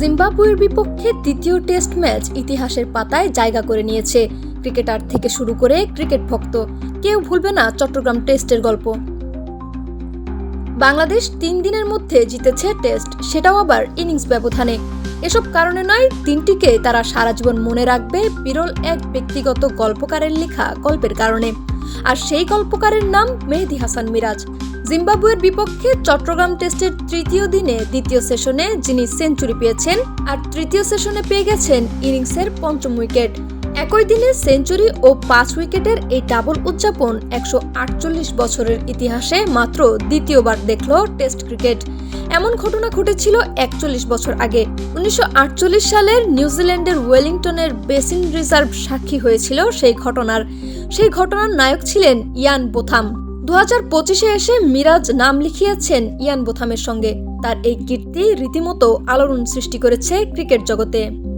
জিম্বাবুয়ের বিপক্ষে দ্বিতীয় টেস্ট ম্যাচ ইতিহাসের পাতায় জায়গা করে নিয়েছে। ক্রিকেটার থেকে শুরু করে ক্রিকেট ভক্ত। কেউ ভুলবে না চট্টগ্রাম টেস্টের গল্প। বাংলাদেশ তিন দিনের মধ্যে জিতেছে টেস্ট, সেটাও আবার ইনিংস ব্যবধানে। এসব কারণে নয় দিনটিকে তারা সারা জীবন মনে রাখবে বিরল এক ব্যক্তিগত গল্পকারের লেখা গল্পের কারণে। আর সেই গল্পকারের নাম মেহেদি হাসান মিরাজ। জিম্বাবুয়ের বিপক্ষে চট্টগ্রাম টেস্টের তৃতীয় দিনে দ্বিতীয় সেশনে যিনি সেঞ্চুরি পেয়েছেন, আর তৃতীয় সেশনে পেয়ে গেছেন ইনিংসের পঞ্চম উইকেট। একই দিনে সেঞ্চুরি ও পাঁচ উইকেটের এই ডাবল উদযাপন একশো আটচল্লিশ বছরের ইতিহাসে মাত্র দ্বিতীয়বার দেখল টেস্ট ক্রিকেট। এমন ঘটনা ঘটেছিল একচল্লিশ বছর আগে। উনিশশো আটচল্লিশ সালের নিউজিল্যান্ডের ওয়েলিংটনের বেসিন রিজার্ভ সাক্ষী হয়েছিল সেই ঘটনার। সেই ঘটনার নায়ক ছিলেন ইয়ান বোথাম। দু হাজার পঁচিশে এসে মিরাজ নাম লিখিয়েছেন ইয়ান বোথামের সঙ্গে। তার এই কীর্তি রীতিমতো আলোড়ন সৃষ্টি করেছে ক্রিকেট জগতে।